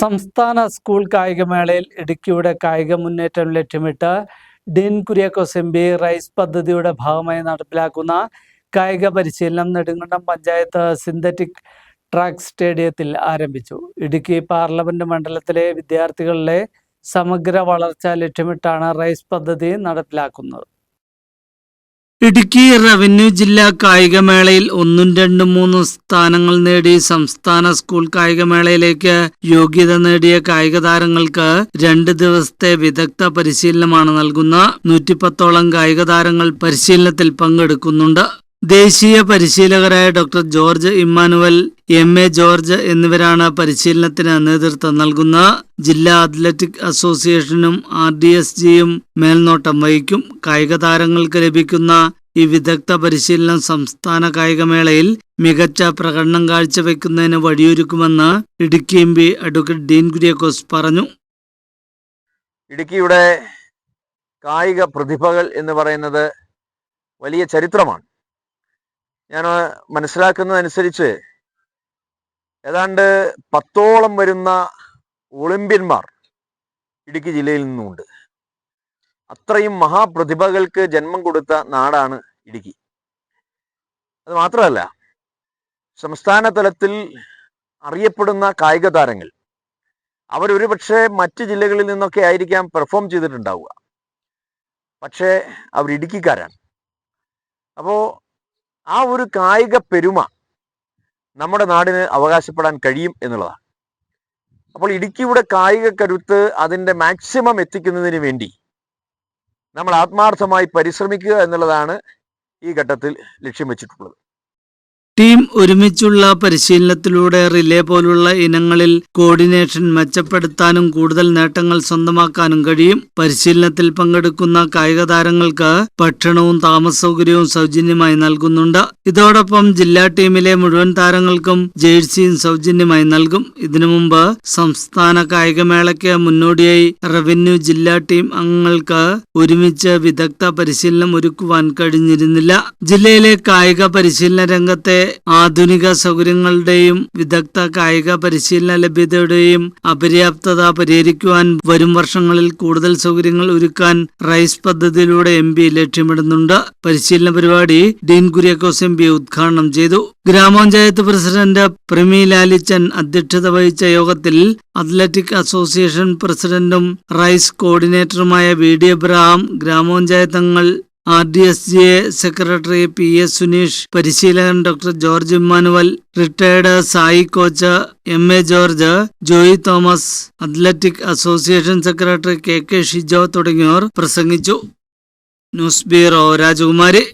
സംസ്ഥാന സ്കൂൾ കായികമേളയിൽ ഇടുക്കിയുടെ കായിക മുന്നേറ്റം ലക്ഷ്യമിട്ട് Dean Kuriakose M P Rise പദ്ധതിയുടെ ഭാഗമായി നടപ്പിലാക്കുന്ന കായിക പരിശീലനം നെടുങ്കണ്ടം പഞ്ചായത്ത് സിന്തറ്റിക് ട്രാക്ക് സ്റ്റേഡിയത്തിൽ ആരംഭിച്ചു. ഇടുക്കി പാർലമെന്റ് മണ്ഡലത്തിലെ വിദ്യാർത്ഥികളിലെ സമഗ്ര വളർച്ച ലക്ഷ്യമിട്ടാണ് റൈസ് പദ്ധതി നടപ്പിലാക്കുന്നത്. ഇടുക്കി റവന്യൂ ജില്ലാ കായികമേളയിൽ ഒന്നും രണ്ടും മൂന്നും സ്ഥാനങ്ങൾ നേടി സംസ്ഥാന സ്കൂൾ കായികമേളയിലേക്ക് യോഗ്യത നേടിയ കായിക താരങ്ങൾക്ക് രണ്ട് ദിവസത്തെ വിദഗ്ധ പരിശീലനമാണ് നൽകുന്ന നൂറ്റിപ്പത്തോളം കായിക താരങ്ങൾ പരിശീലനത്തിൽ പങ്കെടുക്കുന്നുണ്ട്. ദേശീയ പരിശീലകരായ doctor George Immanuel M A George എന്നിവരാണ് പരിശീലനത്തിന് നേതൃത്വം നൽകുന്ന ജില്ലാ അത്ലറ്റിക് അസോസിയേഷനും ആർ ഡി എസ് ജിയും മേൽനോട്ടം വഹിക്കും. കായിക താരങ്ങൾക്ക് ലഭിക്കുന്ന ഈ വിദഗ്ധ പരിശീലനം സംസ്ഥാന കായികമേളയിൽ മികച്ച പ്രകടനം കാഴ്ചവെക്കുന്നതിന് വഴിയൊരുക്കുമെന്ന് Idukki M P advocate Dean Kuriakose പറഞ്ഞു. ഇടുക്കിയുടെ കായിക പ്രതിഭകൾ എന്ന് പറയുന്നത് വലിയ ചരിത്രമാണ്. ഞാൻ മനസ്സിലാക്കുന്നതനുസരിച്ച് ഏതാണ്ട് പത്തോളം വരുന്ന ഒളിമ്പ്യന്മാർ ഇടുക്കി ജില്ലയിൽ നിന്നുമുണ്ട്. അത്രയും മഹാപ്രതിഭകൾക്ക് ജന്മം കൊടുത്ത നാടാണ് ഇടുക്കി. അത് മാത്രമല്ല സംസ്ഥാന തലത്തിൽ അറിയപ്പെടുന്ന കായിക താരങ്ങൾ അവരൊരു പക്ഷേ മറ്റ് ജില്ലകളിൽ നിന്നൊക്കെ ആയിരിക്കാം പെർഫോം ചെയ്തിട്ടുണ്ടാവുക. പക്ഷേ അവർ ഇടുക്കിക്കാരാണ്. അപ്പോൾ ആ ഒരു കായിക പെരുമ നമ്മുടെ നാടിന് അവകാശപ്പെടാൻ കഴിയും എന്നുള്ളതാണ്. അപ്പോൾ ഇടുക്കിയുടെ കായിക കരുത്ത് അതിന്റെ മാക്സിമം എത്തിക്കുന്നതിന് വേണ്ടി നമ്മൾ ആത്മാർത്ഥമായി പരിശ്രമിക്കുക എന്നുള്ളതാണ് ഈ ഘട്ടത്തിൽ ലക്ഷ്യം വെച്ചിട്ടുള്ളത്. ടീം ഒരുമിച്ചുള്ള പരിശീലനത്തിലൂടെ റിലേ പോലുള്ള ഇനങ്ങളിൽ കോർഡിനേഷൻ മെച്ചപ്പെടുത്താനും കൂടുതൽ നേട്ടങ്ങൾ സ്വന്തമാക്കാനും കഴിയും. പരിശീലനത്തിൽ പങ്കെടുക്കുന്ന കായിക താരങ്ങൾക്ക് ഭക്ഷണവും താമസ സൗകര്യവും സൗജന്യമായി നൽകുന്നുണ്ട്. ഇതോടൊപ്പം ജില്ലാ ടീമിലെ മുഴുവൻ താരങ്ങൾക്കും ജേഴ്സിയും സൗജന്യമായി നൽകും. ഇതിനു മുമ്പ് സംസ്ഥാന കായികമേളയ്ക്ക് മുന്നോടിയായി റവന്യൂ ജില്ലാ ടീം അംഗങ്ങൾക്ക് ഒരുമിച്ച് വിദഗ്ധ പരിശീലനം ഒരുക്കുവാൻ കഴിഞ്ഞിരുന്നില്ല. ജില്ലയിലെ കായിക പരിശീലന രംഗത്തെ ആധുനിക സൗകര്യങ്ങളുടെയും വിദഗ്ധ കായിക പരിശീലന ലഭ്യതയുടെയും അപര്യാപ്തത പരിഹരിക്കുവാൻ വരും വർഷങ്ങളിൽ കൂടുതൽ സൗകര്യങ്ങൾ ഒരുക്കാൻ റൈസ് പദ്ധതിയിലൂടെ എം ലക്ഷ്യമിടുന്നുണ്ട്. പരിശീലന പരിപാടി ഡീൻ കുര്യാക്കോസ് എം ഉദ്ഘാടനം ചെയ്തു. ഗ്രാമപഞ്ചായത്ത് പ്രസിഡന്റ് പ്രമി ലാലിച്ചൻ അധ്യക്ഷത വഹിച്ച യോഗത്തിൽ അത്ലറ്റിക് അസോസിയേഷൻ പ്രസിഡന്റും റൈസ് കോർഡിനേറ്ററുമായ വി ഡി എബ്രഹാം ഗ്രാമപഞ്ചായത്ത് അംഗങ്ങൾ R D S G A secretary P S Suneesh പരിശീലകൻ doctor George Immanuel retired SAI coach M A George Joy Thomas athletic association secretary K K Shijo തുടങ്ങിയവർ പ്രസംഗിച്ചു. News bureau രാജകുമാരി.